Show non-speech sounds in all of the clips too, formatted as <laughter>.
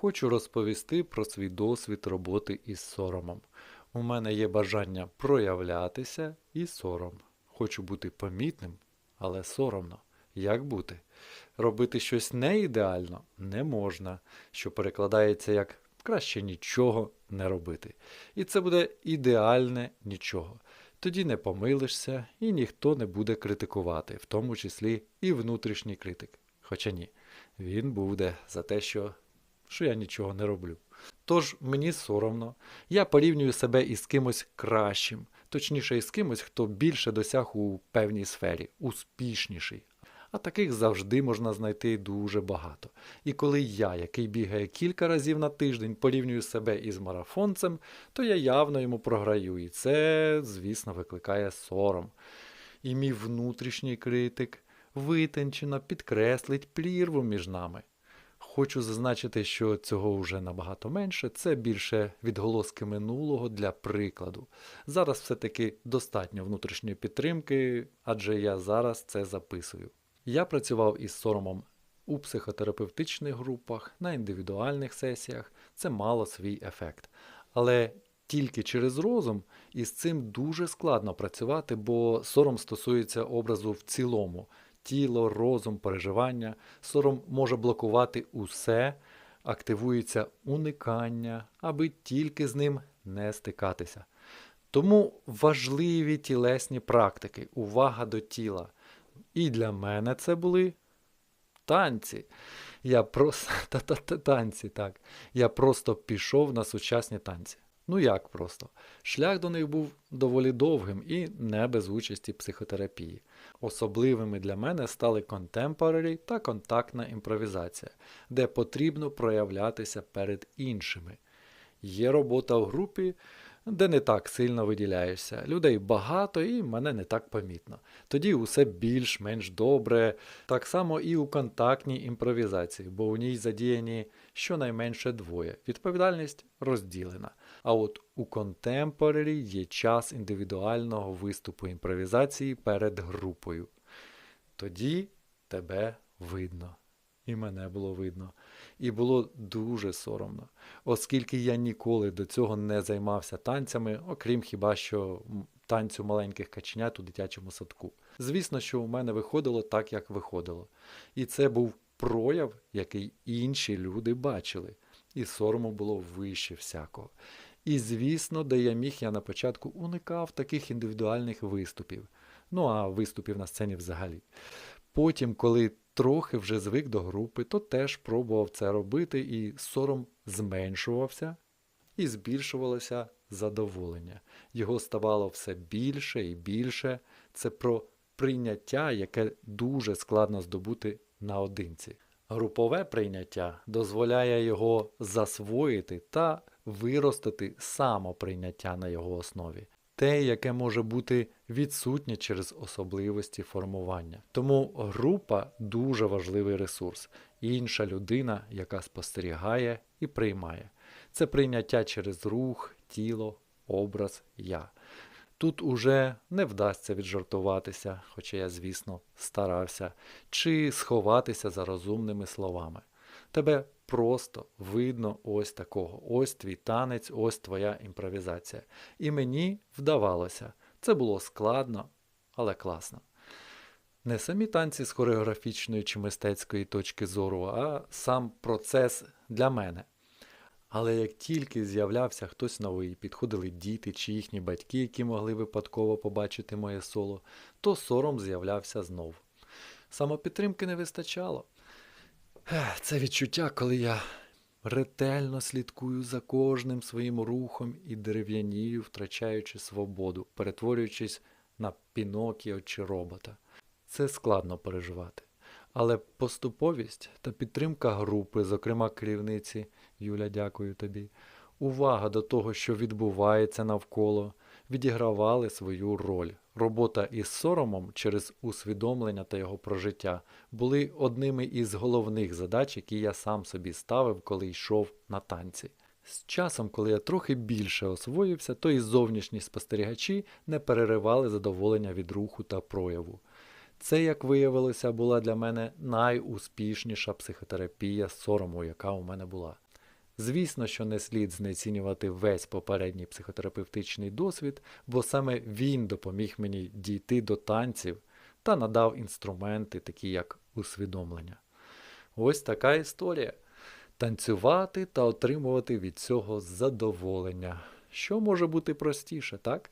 Хочу розповісти про свій досвід роботи із соромом. У мене є бажання проявлятися і сором. Хочу бути помітним, але соромно. Як бути? Робити щось не ідеально не можна, що перекладається як краще нічого не робити. І це буде ідеальне нічого. Тоді не помилишся і ніхто не буде критикувати, в тому числі і внутрішній критик. Хоча ні, він буде за те, що, що я нічого не роблю. Тож мені соромно, я порівнюю себе із кимось кращим, точніше із кимось, хто більше досяг у певній сфері, успішніший. А таких завжди можна знайти дуже багато. І коли я, який бігає кілька разів на тиждень, порівнюю себе із марафонцем, то я явно йому програю. І це, звісно, викликає сором. І мій внутрішній критик витончено підкреслить плірву між нами. Хочу зазначити, що цього вже набагато менше, це більше відголоски минулого для прикладу. Зараз все-таки достатньо внутрішньої підтримки, адже я зараз це записую. Я працював із соромом у психотерапевтичних групах, на індивідуальних сесіях, це мало свій ефект. Але тільки через розум із цим дуже складно працювати, бо сором стосується образу в цілому тіло, розум, переживання. Сором може блокувати усе, активується уникання, аби тільки з ним не стикатися. Тому важливі тілесні практики, увага до тіла. І для мене це були танці. Я просто <laughs> танці, так. Я просто пішов на сучасні танці. Ну як просто? Шлях до них був доволі довгим і не без участі психотерапії. Особливими для мене стали контемпорарі та контактна імпровізація, де потрібно проявлятися перед іншими. Є робота в групі, де не так сильно виділяєшся. Людей багато і мене не так помітно. Тоді усе більш-менш добре, так само і у контактній імпровізації, бо у ній задіяні щонайменше двоє. Відповідальність розділена. А от у контемпорарі є час індивідуального виступу імпровізації перед групою. Тоді тебе видно. І мене було видно. І було дуже соромно, оскільки я ніколи до цього не займався танцями, окрім хіба що танцю маленьких каченят у дитячому садку. Звісно, що у мене виходило так, як виходило. І це був прояв, який інші люди бачили. І сорому було вище всякого. І, звісно, де я міг, я на початку уникав таких індивідуальних виступів. Ну а виступів на сцені взагалі. Потім, коли трохи вже звик до групи, то теж пробував це робити, і сором зменшувався і збільшувалося задоволення. Його ставало все більше і більше. Це про прийняття, яке дуже складно здобути наодинці. Групове прийняття дозволяє його засвоїти та виростити самоприйняття на його основі, те, яке може бути відсутнє через особливості формування. Тому група дуже важливий ресурс, інша людина, яка спостерігає і приймає. Це прийняття через рух, тіло, образ я. Тут уже не вдасться віджартуватися, хоча я, звісно, старався, чи сховатися за розумними словами. Тебе просто видно ось такого. Ось твій танець, ось твоя імпровізація. І мені вдавалося. Це було складно, але класно. Не самі танці з хореографічної чи мистецької точки зору, а сам процес для мене. Але як тільки з'являвся хтось новий, підходили діти чи їхні батьки, які могли випадково побачити моє соло, то сором з'являвся знов. Самопідтримки не вистачало. Це відчуття, коли я ретельно слідкую за кожним своїм рухом і дерев'янію, втрачаючи свободу, перетворюючись на пінокіо чи робота. Це складно переживати. Але поступовість та підтримка групи, зокрема керівниці, Юля, дякую тобі, увага до того, що відбувається навколо, відігравали свою роль. Робота із соромом через усвідомлення та його прожиття були одними із головних задач, які я сам собі ставив, коли йшов на танці. З часом, коли я трохи більше освоївся, то і зовнішні спостерігачі не переривали задоволення від руху та прояву. Це, як виявилося, була для мене найуспішніша психотерапія сорому, яка у мене була. Звісно, що не слід знецінювати весь попередній психотерапевтичний досвід, бо саме він допоміг мені дійти до танців та надав інструменти, такі як усвідомлення. Ось така історія. Танцювати та отримувати від цього задоволення. Що може бути простіше, так?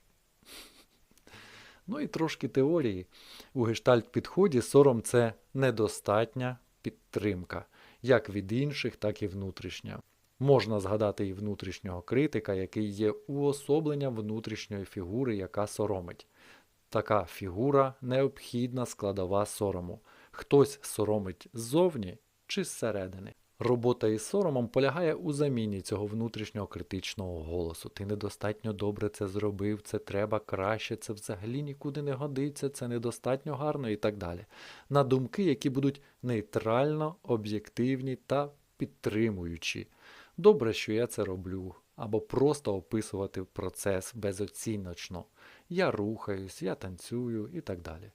Ну і трошки теорії. У гештальт-підході сором це недостатня підтримка, як від інших, так і внутрішня. Можна згадати і внутрішнього критика, який є уособленням внутрішньої фігури, яка соромить. Така фігура необхідна складова сорому. Хтось соромить ззовні чи зсередини. Робота із соромом полягає у заміні цього внутрішнього критичного голосу. Ти недостатньо добре це зробив, це треба краще, це взагалі нікуди не годиться, це недостатньо гарно і так далі. На думки, які будуть нейтрально, об'єктивні та підтримуючі. Добре, що я це роблю, або просто описувати процес безоціночно. Я рухаюсь, я танцюю і так далі.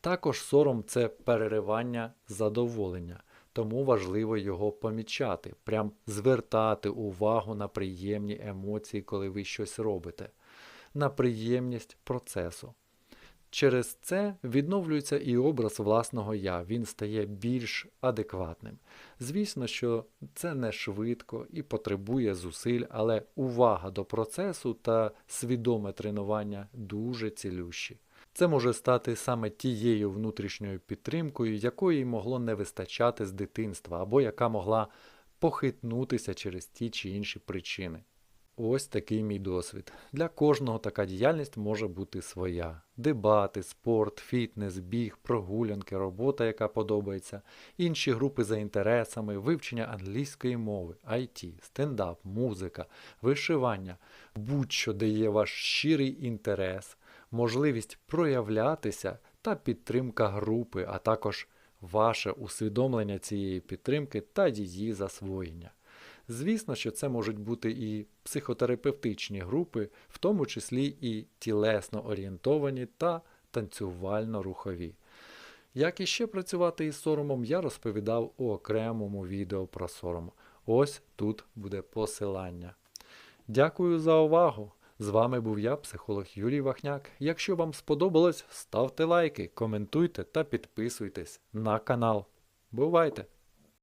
Також сором це переривання задоволення, тому важливо його помічати, прям звертати увагу на приємні емоції, коли ви щось робите, на приємність процесу. Через це відновлюється і образ власного я, він стає більш адекватним. Звісно, що це не швидко і потребує зусиль, але увага до процесу та свідоме тренування дуже цілющі. Це може стати саме тією внутрішньою підтримкою, якої могло не вистачати з дитинства, або яка могла похитнутися через ті чи інші причини. Ось такий мій досвід. Для кожного така діяльність може бути своя: дебати, спорт, фітнес, біг, прогулянки, робота, яка подобається, інші групи за інтересами, вивчення англійської мови, IT, стендап, музика, вишивання, будь-що дає ваш щирий інтерес, можливість проявлятися та підтримка групи, а також ваше усвідомлення цієї підтримки та її засвоєння. Звісно, що це можуть бути і психотерапевтичні групи, в тому числі і тілесно орієнтовані та танцювально-рухові. Як іще працювати із соромом, я розповідав у окремому відео про сором. Ось тут буде посилання. Дякую за увагу! З вами був я, психолог Юрій Вахняк. Якщо вам сподобалось, ставте лайки, коментуйте та підписуйтесь на канал. Бувайте!